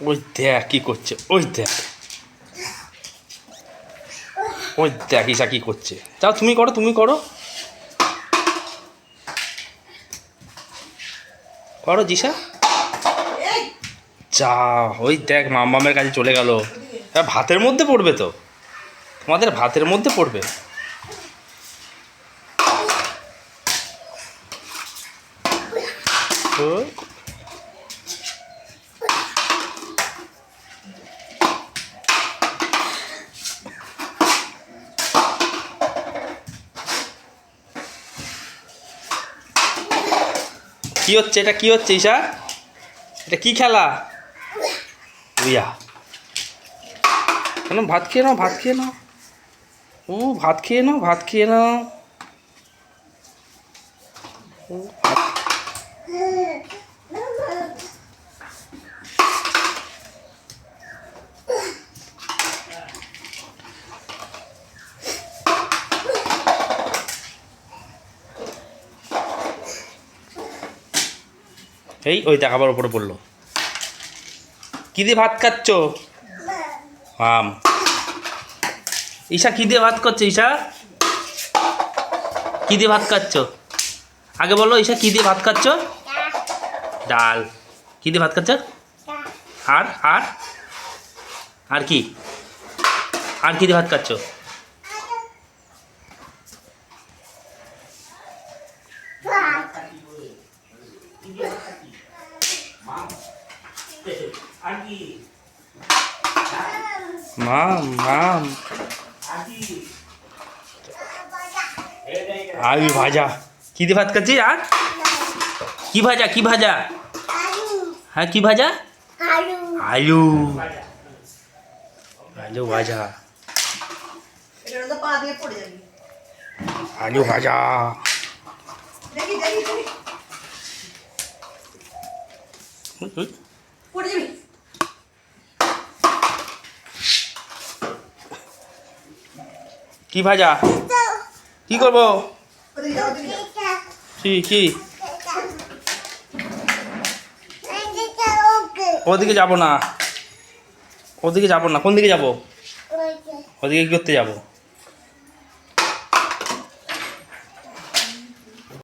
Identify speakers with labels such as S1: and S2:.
S1: ওই দেখ কি করছে, ওই দেখ। ওই দেখ ঈশা কি করছে। যাও, তুমি করো তুমি করো। করো জিসা। যা, ওই দেখ মামামের কাছে চলে গেল। ভাতের মধ্যে পড়বে তো? তোমাদের ভাতের মধ্যে পড়বে। ওই। কি হচ্ছে? এটা কি হচ্ছে ঈশা? এটা কি খেলা? উইয়া কেন ভাত খেয়ে নাও ভাত খেয়ে নাও। ও ভাত খেয়ে নাও ভাত খেয়ে নাও। ও, ভাত- এই, ওই দেখ, আবার ওপরে পড়ল। কি দিয়ে ভাত খাচ্ছ? আম। ঈশা, কি দিয়ে ভাত করছ ঈশা? কি দিয়ে ভাত খাচ্ছ? আগে বলো, ঈশা, কি দিয়ে ভাত খাচ্ছ? ডাল। কি দিয়ে ভাত খাচ্ছ? আর আর? আর কি? আর কি দিয়ে ভাত খাচ্ছ? মাম মাম আলু ভাজা কি দিয়ে ভাত খাচ্ছিস আর কি ভাজা কি ভাজা হ্যাঁ কি ভাজা আলু আলু ভাজা
S2: এটা তো পা দিয়ে পড়ে যাবি।
S1: কি ভাজা? কি করব?
S2: ওদিকে যাও ওদিকে
S1: কি কি? ওদিকে যাব না। ওদিকে যাব না। কোন দিকে যাব? ওদিকে কি করতে যাব?